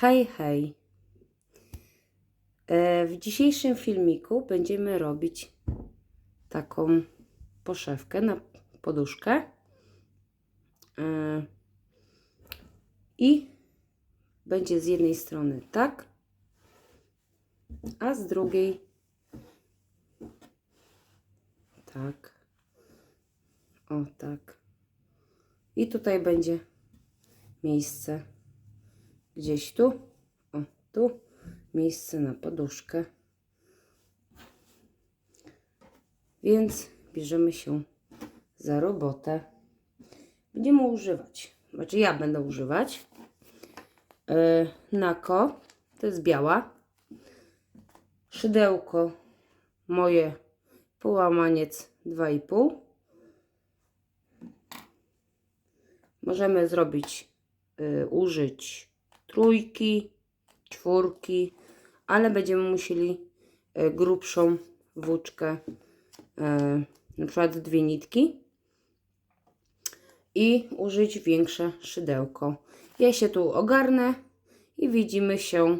Hej, hej. E, W dzisiejszym filmiku będziemy robić taką poszewkę na poduszkę. E, I będzie z jednej strony tak, a z drugiej tak. O, tak. I tutaj będzie miejsce gdzieś tu, o tu, miejsce na poduszkę. Więc bierzemy się za robotę. Będziemy używać, znaczy ja będę używać. Yy, Nako, to jest biała, szydełko. Moje. Połamaniec 2,5 możemy zrobić y, użyć trójki, czwórki, ale będziemy musieli y, grubszą włóczkę, y, na przykład dwie nitki i użyć większe szydełko. Ja się tu ogarnę i widzimy się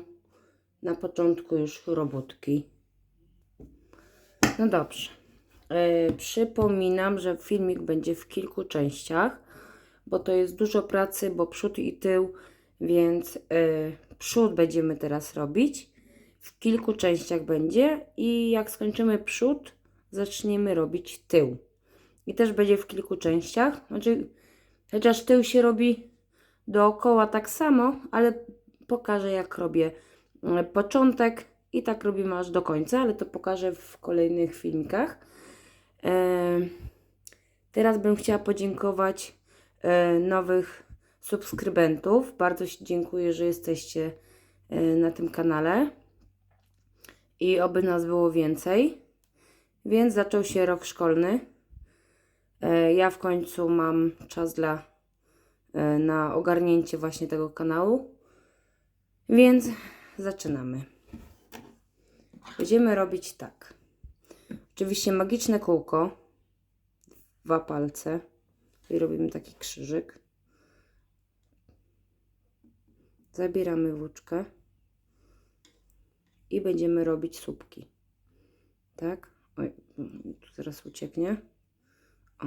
na początku już robótki. No dobrze. E, przypominam, że filmik będzie w kilku częściach, bo to jest dużo pracy, bo przód i tył, więc e, przód będziemy teraz robić. W kilku częściach będzie i jak skończymy przód, zaczniemy robić tył. I też będzie w kilku częściach. Znaczy, chociaż tył się robi dookoła tak samo, ale pokażę jak robię e, początek i tak robimy aż do końca, ale to pokażę w kolejnych filmikach. E, Teraz bym chciała podziękować e, nowych subskrybentów. Bardzo się dziękuję, że jesteście e, na tym kanale i oby nas było więcej. Więc zaczął się rok szkolny. E, Ja w końcu mam czas dla e, na ogarnięcie właśnie tego kanału. Więc zaczynamy. Będziemy robić tak. Oczywiście magiczne kółko. Dwa palce. I robimy taki krzyżyk. Zabieramy włóczkę. I będziemy robić słupki. Tak? Oj, tu zaraz ucieknie. O.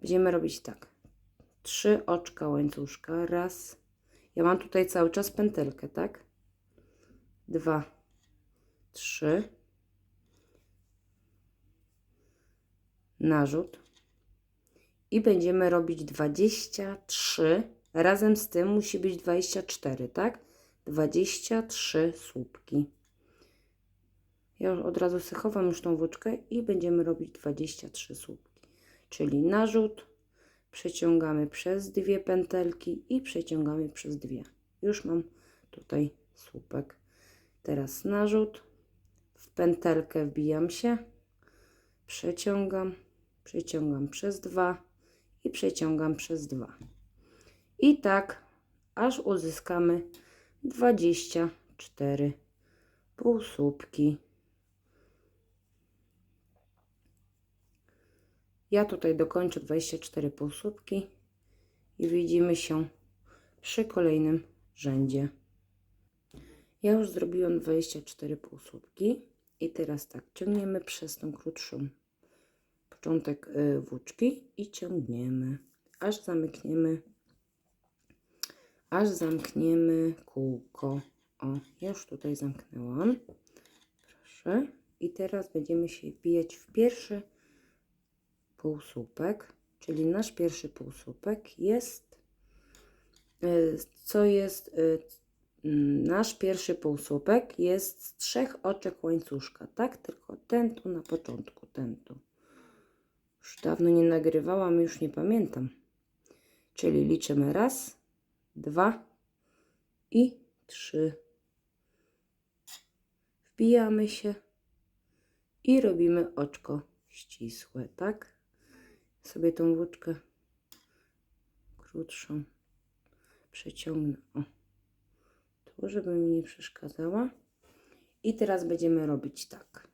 Będziemy robić tak. Trzy oczka łańcuszka. Raz. Ja mam tutaj cały czas pętelkę, tak? Dwa. Trzy. narzut i będziemy robić 23 razem z tym musi być 24 tak? 23 słupki. Ja od razu sychowam już tą włóczkę i będziemy robić 23 słupki. Czyli narzut przeciągamy przez dwie pętelki i przeciągamy przez dwie. Już mam tutaj słupek. Teraz narzut w pętelkę wbijam się. Przeciągam. Przeciągam przez dwa i przeciągam przez dwa. I tak aż uzyskamy 24 półsłupki. Ja tutaj dokończę 24 półsłupki i widzimy się przy kolejnym rzędzie. Ja już zrobiłam 24 półsłupki i teraz tak, ciągniemy przez tą krótszą początek y, włóczki i ciągniemy, aż zamkniemy, aż zamkniemy kółko. O, już tutaj zamknęłam. Proszę. I teraz będziemy się wbijać w pierwszy półsłupek, czyli nasz pierwszy półsłupek jest, y, co jest, mm, nasz pierwszy półsłupek jest z trzech oczek łańcuszka, tak? Tylko ten tu na początku, ten tu. Już dawno nie nagrywałam, już nie pamiętam. Czyli liczymy raz, dwa i trzy. Wbijamy się i robimy oczko ścisłe, tak? Sobie tą włóczkę krótszą przeciągnę. O. Tu, żeby mi nie przeszkadzała. I teraz będziemy robić tak.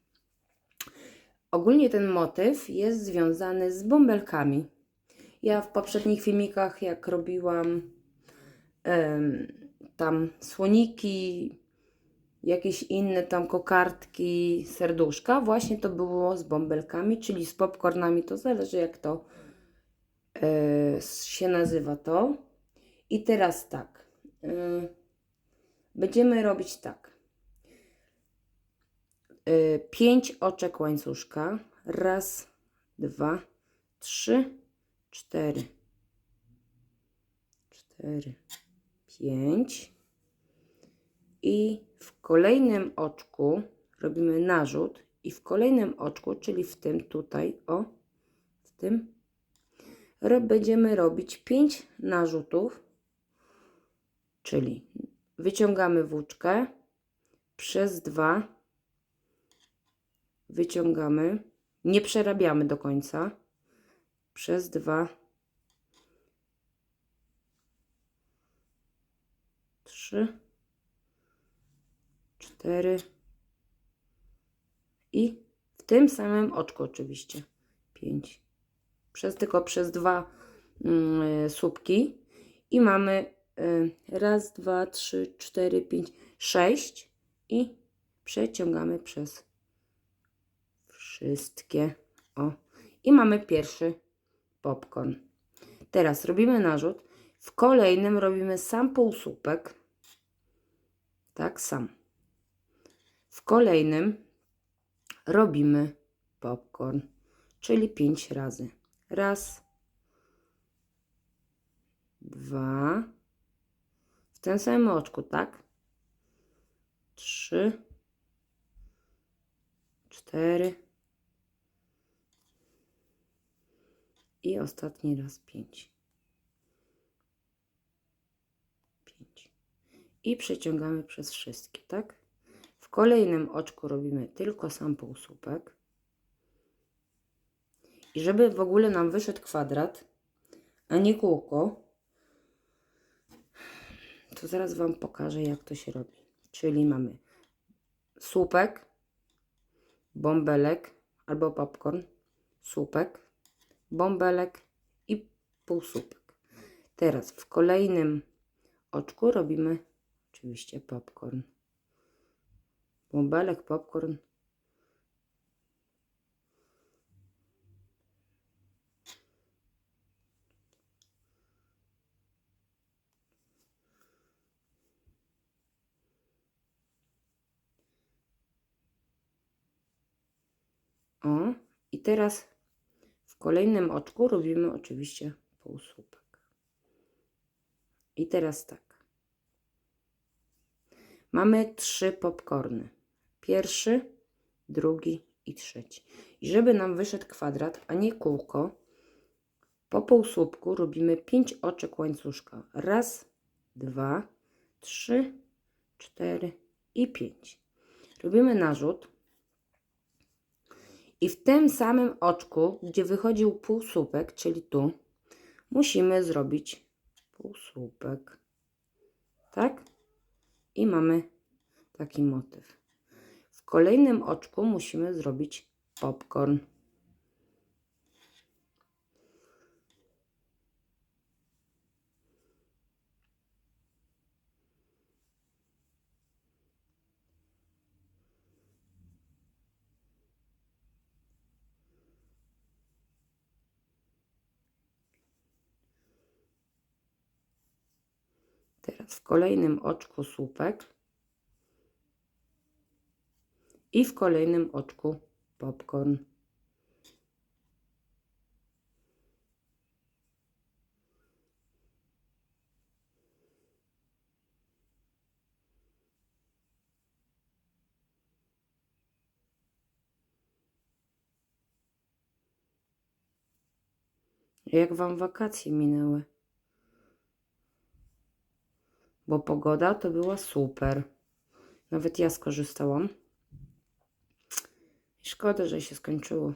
Ogólnie ten motyw jest związany z bąbelkami. Ja w poprzednich filmikach, jak robiłam tam słoniki, jakieś inne tam kokardki, serduszka. Właśnie to było z bąbelkami, czyli z popcornami. To zależy jak to e, się nazywa to. I teraz tak. e, będziemy robić tak. E, pięć oczek łańcuszka. Raz, dwa, trzy, cztery. Cztery, pięć. I w kolejnym oczku robimy narzut. I w kolejnym oczku, czyli w tym tutaj, o, w tym, będziemy robić 5 narzutów, czyli wyciągamy włóczkę. Przez dwa, wyciągamy, nie przerabiamy do końca, przez dwa, trzy, cztery i w tym samym oczku oczywiście pięć. Przez tylko przez dwa mm, słupki i mamy y, raz, dwa, trzy, cztery, pięć, sześć i przeciągamy przez wszystkie. O. I mamy pierwszy popcorn. Teraz robimy narzut. W kolejnym robimy sam półsłupek. Tak sam. W kolejnym robimy popcorn, czyli 5 razy. Raz, dwa, w tym samym oczku, tak? Trzy, cztery i ostatni raz pięć. Pięć. I przeciągamy przez wszystkie, tak? W kolejnym oczku robimy tylko sam półsłupek. I żeby w ogóle nam wyszedł kwadrat, a nie kółko, to zaraz Wam pokażę, jak to się robi. Czyli mamy słupek, bąbelek albo popcorn, słupek, bąbelek i półsłupek. Teraz w kolejnym oczku robimy oczywiście popcorn. Bąbelek, popcorn. O, i teraz w kolejnym oczku robimy oczywiście półsłupek. I teraz tak. Mamy trzy popcorny. Pierwszy, drugi i trzeci. I żeby nam wyszedł kwadrat, a nie kółko, po półsłupku robimy pięć oczek łańcuszka. Raz, dwa, trzy, cztery i pięć. Robimy narzut. I w tym samym oczku, gdzie wychodził półsłupek, czyli tu, musimy zrobić półsłupek. Tak? I mamy taki motyw. W kolejnym oczku musimy zrobić popcorn. Teraz w kolejnym oczku słupek i w kolejnym oczku popcorn. Jak wam wakacje minęły? Bo pogoda to była super. Nawet ja skorzystałam. Szkoda, że się skończyło.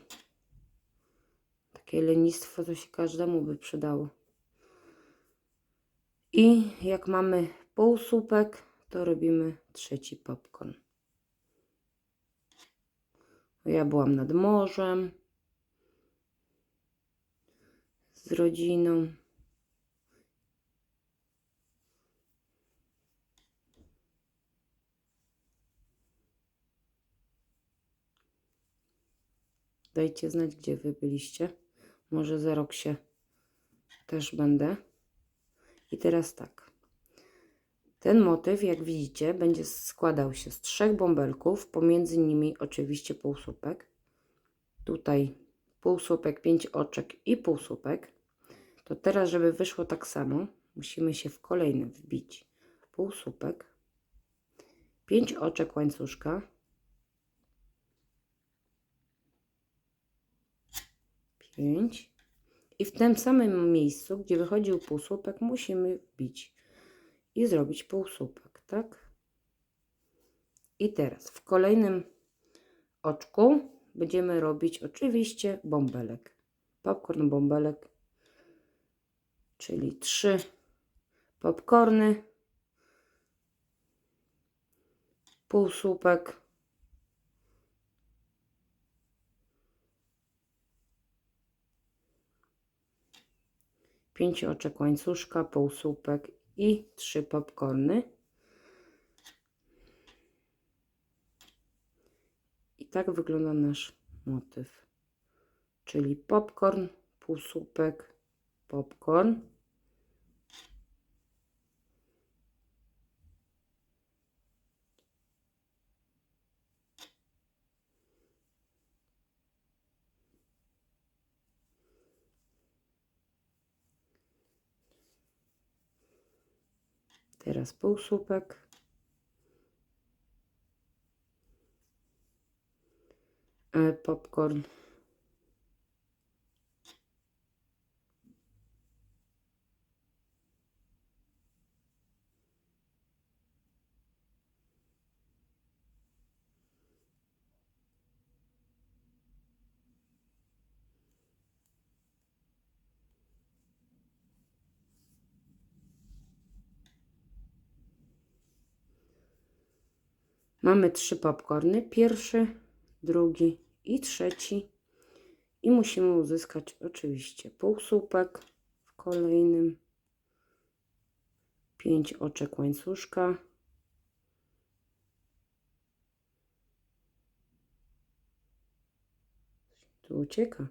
Takie lenistwo to się każdemu by przydało. I jak mamy półsłupek, to robimy trzeci popcorn. Ja byłam nad morzem z rodziną. Dajcie znać, gdzie wy byliście. Może za rok się też będę. I teraz tak. Ten motyw, jak widzicie, będzie składał się z trzech bąbelków, pomiędzy nimi oczywiście półsłupek. Tutaj półsłupek, pięć oczek i półsłupek. To teraz, żeby wyszło tak samo, musimy się w kolejnym wbić półsłupek, pięć oczek łańcuszka, pięć i w tym samym miejscu, gdzie wychodził półsłupek, musimy wbić i zrobić półsłupek, tak? I teraz w kolejnym oczku będziemy robić oczywiście bąbelek. Popcorn bąbelek, czyli trzy popcorny, półsłupek, pięć oczek łańcuszka, półsłupek i trzy popcorny. I tak wygląda nasz motyw. Czyli popcorn, półsłupek, popcorn. Teraz półsłupek. E, Popcorn. Mamy trzy popcorny. Pierwszy, drugi i trzeci. I musimy uzyskać oczywiście półsłupek w kolejnym. Pięć oczek łańcuszka. Tu ucieka.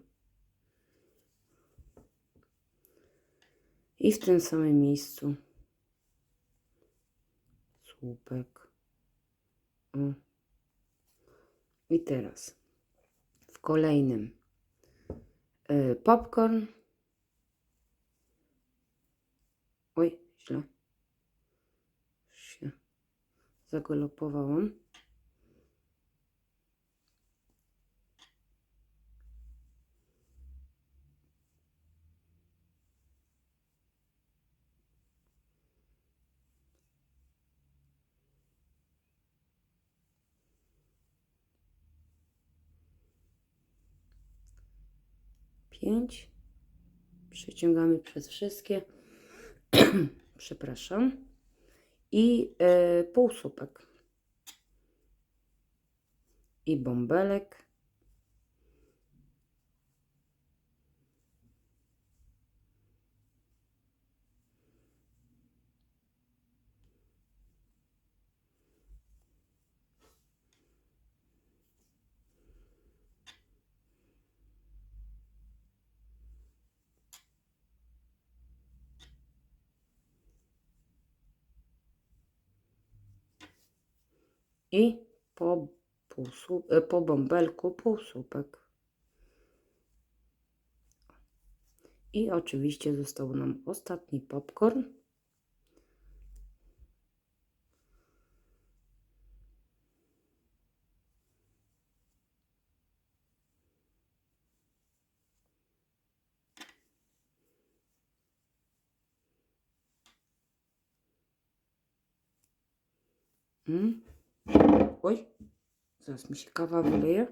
I w tym samym miejscu słupek. O. I teraz w kolejnym y, popcorn. Oj, źle. Się zagalopowałam. Pięć. Przeciągamy przez wszystkie. Przepraszam. I y, półsłupek. I bąbelek. I po, półsłup, e, po bąbelku półsłupek. I oczywiście został nam ostatni popcorn. Mm. Oj, zaraz mi się kawa wyleje.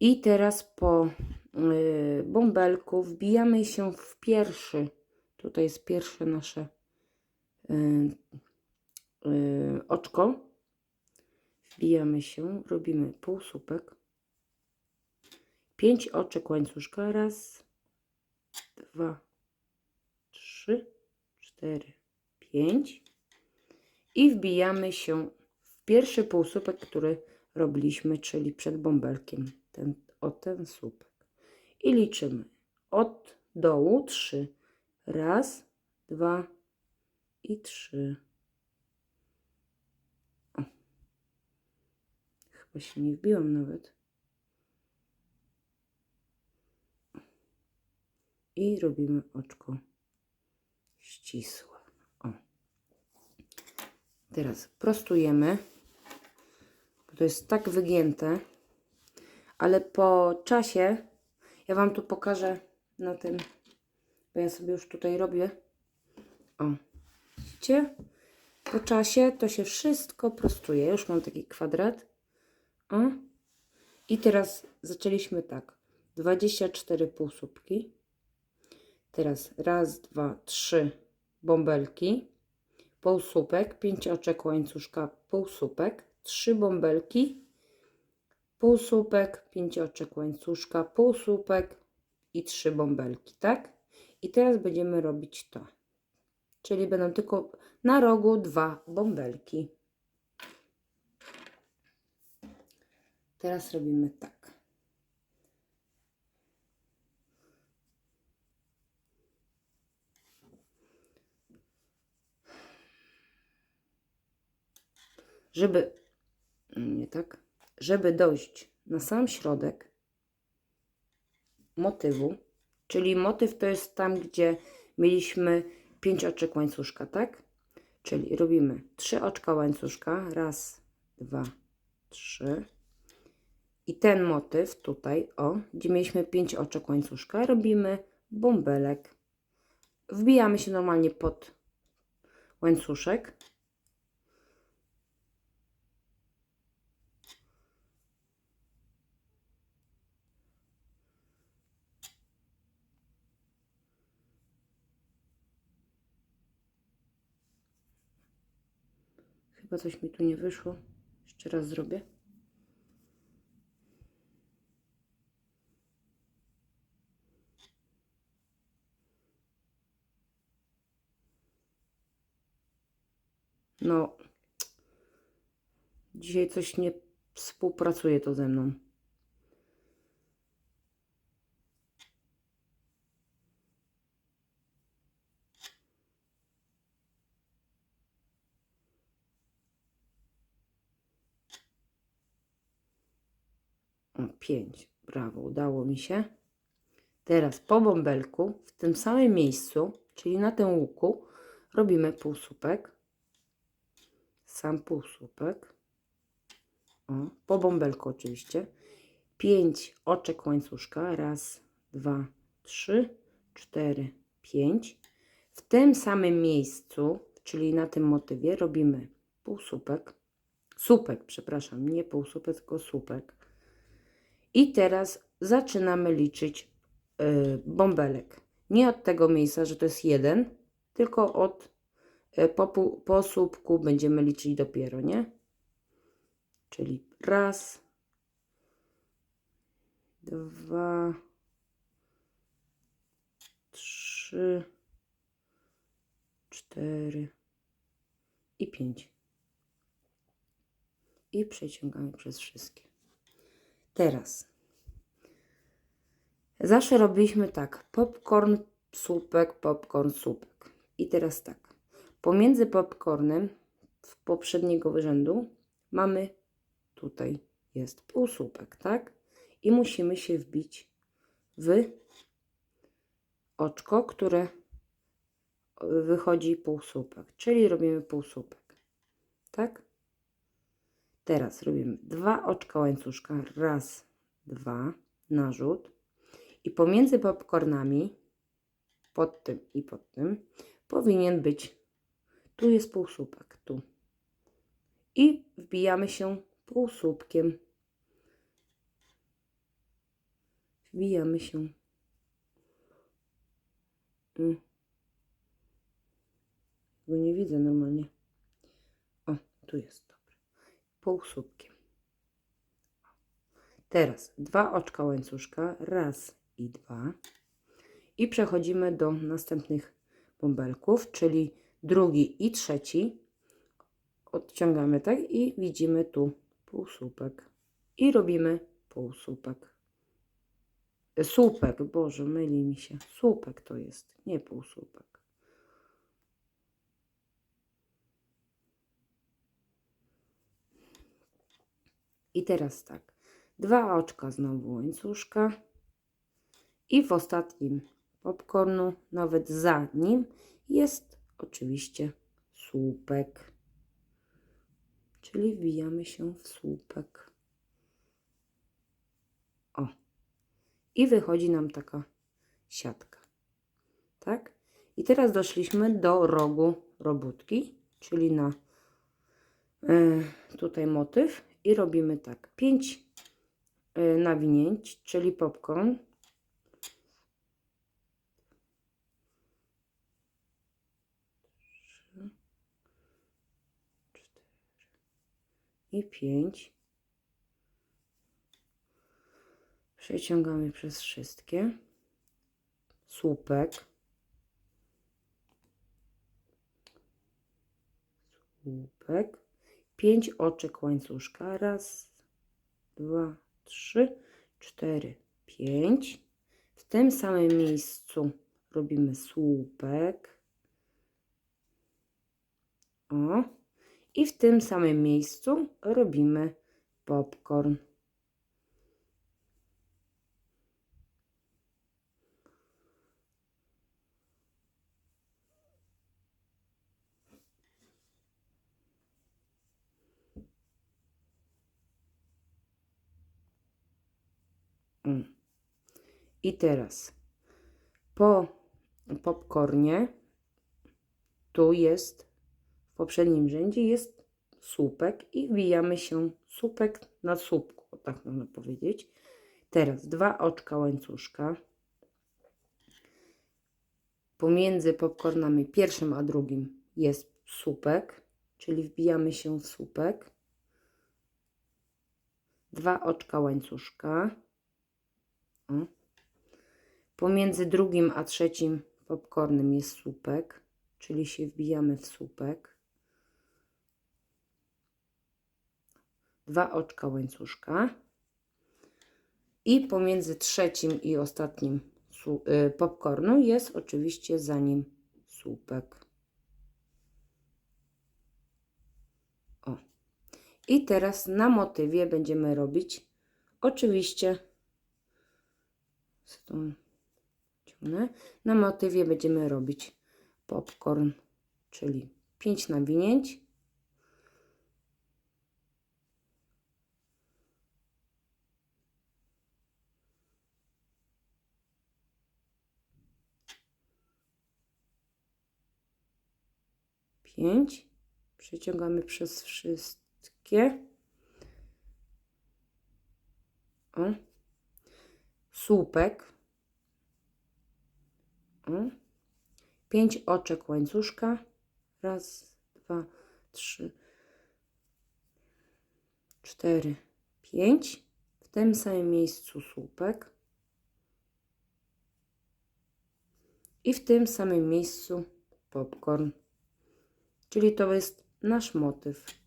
I teraz po y, bąbelku wbijamy się w pierwszy. Tutaj jest pierwsze nasze y, y, oczko. Wbijamy się, robimy półsłupek. Pięć oczek łańcuszka. Raz, dwa, trzy, cztery, pięć. I wbijamy się w pierwszy półsłupek, który robiliśmy, czyli przed bąbelkiem, ten, o ten słupek. I liczymy od dołu trzy. Raz, dwa i trzy. O. Chyba się nie wbiłam nawet. I robimy oczko ścisłe. Teraz prostujemy, bo to jest tak wygięte, ale po czasie, ja Wam tu pokażę na tym, bo ja sobie już tutaj robię. O, widzicie? Po czasie to się wszystko prostuje. Już mam taki kwadrat. O. I teraz zaczęliśmy tak. 24 półsłupki. Teraz raz, dwa, trzy bąbelki, półsłupek, pięć oczek łańcuszka, półsłupek, trzy bąbelki, półsłupek, pięć oczek łańcuszka, półsłupek i trzy bąbelki, tak? I teraz będziemy robić to. Czyli będą tylko na rogu dwa bąbelki. Teraz robimy tak. Żeby nie tak, żeby dojść na sam środek motywu, czyli motyw to jest tam, gdzie mieliśmy 5 oczek łańcuszka, tak? Czyli robimy 3 oczka łańcuszka, raz, dwa, trzy. I ten motyw tutaj, o, gdzie mieliśmy 5 oczek łańcuszka, robimy bąbelek. Wbijamy się normalnie pod łańcuszek. Chyba coś mi tu nie wyszło. Jeszcze raz zrobię. No, dzisiaj coś nie współpracuje to ze mną. O, pięć. Brawo, udało mi się. Teraz po bąbelku, w tym samym miejscu, czyli na tym łuku, robimy półsłupek. Sam półsłupek. O, po bąbelku oczywiście. Pięć oczek łańcuszka. Raz, dwa, trzy, cztery, pięć. W tym samym miejscu, czyli na tym motywie, robimy półsłupek. Słupek, przepraszam, nie półsłupek, tylko słupek. I teraz zaczynamy liczyć y, bąbelek. Nie od tego miejsca, że to jest jeden, tylko od y, po, po słupku będziemy liczyć dopiero, nie? Czyli raz, dwa, trzy, cztery i pięć. I przeciągamy przez wszystkie. Teraz. Zawsze robiliśmy tak. Popcorn, słupek, popcorn, słupek. I teraz tak. Pomiędzy popcornem w poprzedniego rzędu mamy tutaj jest półsłupek, tak? I musimy się wbić w oczko, które wychodzi półsłupek, czyli robimy półsłupek, tak? Teraz robimy dwa oczka łańcuszka, raz, dwa, narzut i pomiędzy popcornami, pod tym i pod tym, powinien być, tu jest półsłupek, tu. I wbijamy się półsłupkiem. Wbijamy się. Mm. Go nie widzę normalnie. O, tu jest, dobra. Półsłupkiem. Teraz dwa oczka łańcuszka, raz i dwa. I przechodzimy do następnych bąbelków, czyli drugi i trzeci. Odciągamy tak i widzimy tu półsłupek. i robimy półsłupek. Słupek, Boże, myli mi się. Słupek to jest, nie półsłupek. I teraz tak, dwa oczka znowu łańcuszka i w ostatnim popcornu, nawet za nim, jest oczywiście słupek. Czyli wbijamy się w słupek. O. I wychodzi nam taka siatka. Tak? I teraz doszliśmy do rogu robótki, czyli na e, tutaj motyw i robimy tak. 5 nawinięć, czyli popcorn. I 5. Przeciągamy przez wszystkie. Słupek. Słupek. 5 oczek łańcuszka. Raz, dwa, trzy, cztery, pięć. W tym samym miejscu robimy słupek. O. I w tym samym miejscu robimy popcorn. I teraz po popcornie tu jest w poprzednim rzędzie jest słupek i wbijamy się słupek na słupku, tak można powiedzieć. Teraz dwa oczka łańcuszka. Pomiędzy popcornami pierwszym a drugim jest słupek, czyli wbijamy się w słupek. Dwa oczka łańcuszka. O. Pomiędzy drugim a trzecim popcornem jest słupek, czyli się wbijamy w słupek. Dwa oczka łańcuszka. I pomiędzy trzecim i ostatnim y, popcornu jest oczywiście za nim słupek. O. I teraz na motywie będziemy robić oczywiście z tą ciągnę. Na motywie będziemy robić popcorn, czyli 5 nawinięć. Pięć. Przeciągamy przez wszystkie. O słupek. O. Pięć oczek łańcuszka. Raz, dwa, trzy, cztery, pięć. W tym samym miejscu słupek. I w tym samym miejscu popcorn. Czyli to jest nasz motyw.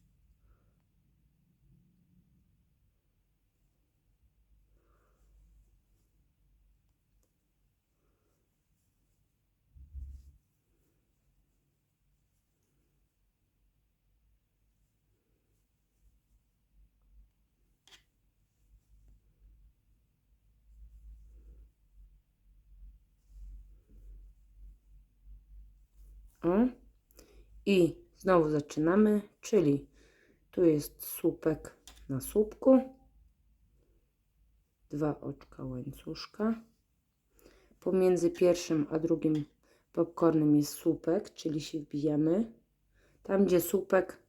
O. I znowu zaczynamy, czyli tu jest słupek na słupku, dwa oczka łańcuszka. Pomiędzy pierwszym a drugim popcornem jest słupek, czyli się wbijamy. Tam, gdzie słupek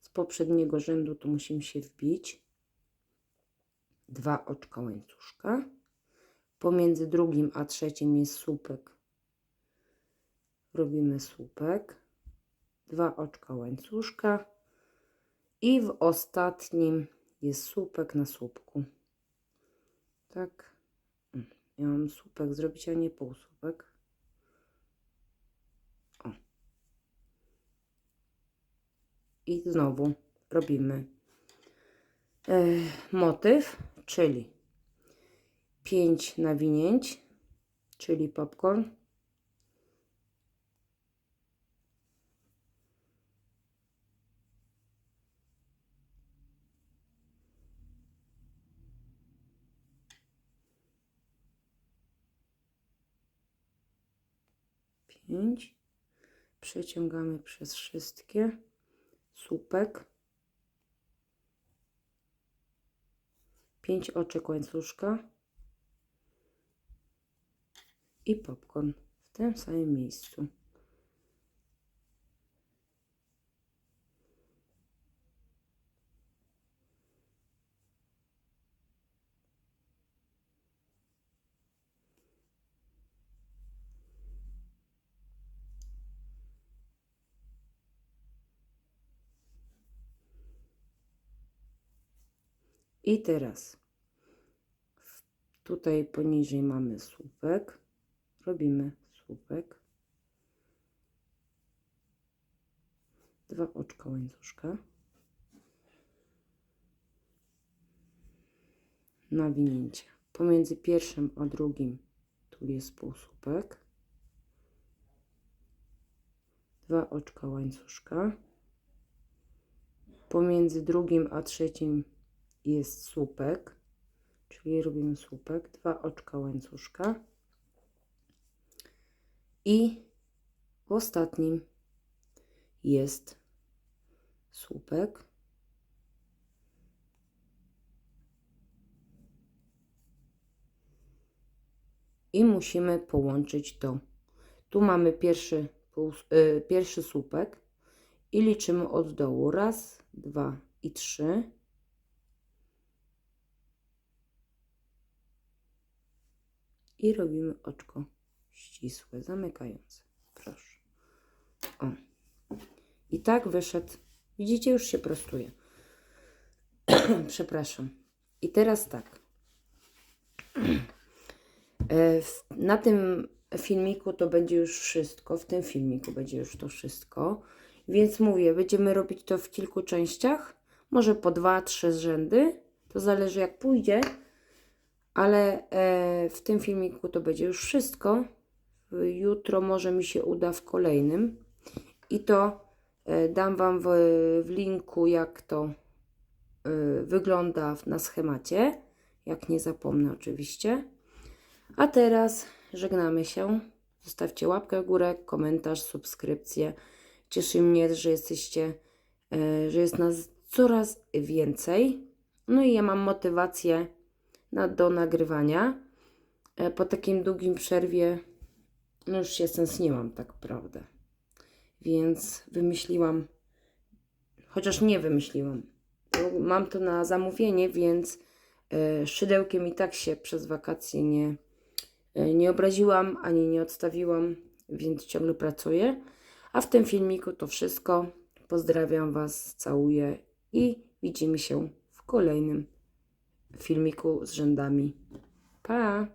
z poprzedniego rzędu, to musimy się wbić. Dwa oczka łańcuszka. Pomiędzy drugim a trzecim jest słupek robimy słupek, dwa oczka łańcuszka i w ostatnim jest słupek na słupku. Tak. Ja mam słupek zrobić, a nie półsłupek. O. I znowu robimy e, motyw, czyli 5 nawinięć, czyli popcorn. Pięć. Przeciągamy przez wszystkie. Słupek. 5 oczek łańcuszka i popcorn w tym samym miejscu. I teraz tutaj poniżej mamy słupek. Robimy słupek. Dwa oczka łańcuszka. Nawinięcie. Pomiędzy pierwszym a drugim tu jest półsłupek. Dwa oczka łańcuszka. Pomiędzy drugim a trzecim jest słupek, czyli robimy słupek, dwa oczka łańcuszka i w ostatnim jest słupek. I musimy połączyć to. Tu mamy pierwszy, y, pierwszy słupek i liczymy od dołu. Raz, dwa i trzy. I robimy oczko ścisłe, zamykające. Proszę. O. I tak wyszedł. Widzicie, już się prostuje. Przepraszam. I teraz tak. E, Na tym filmiku to będzie już wszystko. W tym filmiku będzie już to wszystko. Więc mówię, będziemy robić to w kilku częściach. Może po dwa, trzy rzędy. To zależy jak pójdzie ale e, w tym filmiku to będzie już wszystko. Jutro może mi się uda w kolejnym i to e, dam Wam w, w linku, jak to e, wygląda na schemacie. Jak nie zapomnę, oczywiście. A teraz żegnamy się. Zostawcie łapkę w górę, komentarz, subskrypcję. Cieszy mnie, że jesteście, że jest nas coraz więcej. No i ja mam motywację na, do nagrywania. E, Po takim długim przerwie, no już się stęskniłam, tak prawdę. Więc wymyśliłam, chociaż nie wymyśliłam. Mam to na zamówienie, więc e, szydełkiem i tak się przez wakacje nie, e, nie obraziłam ani nie odstawiłam, więc ciągle pracuję. A w tym filmiku to wszystko. Pozdrawiam Was, całuję i widzimy się w kolejnym filmiku z rzędami. Pa!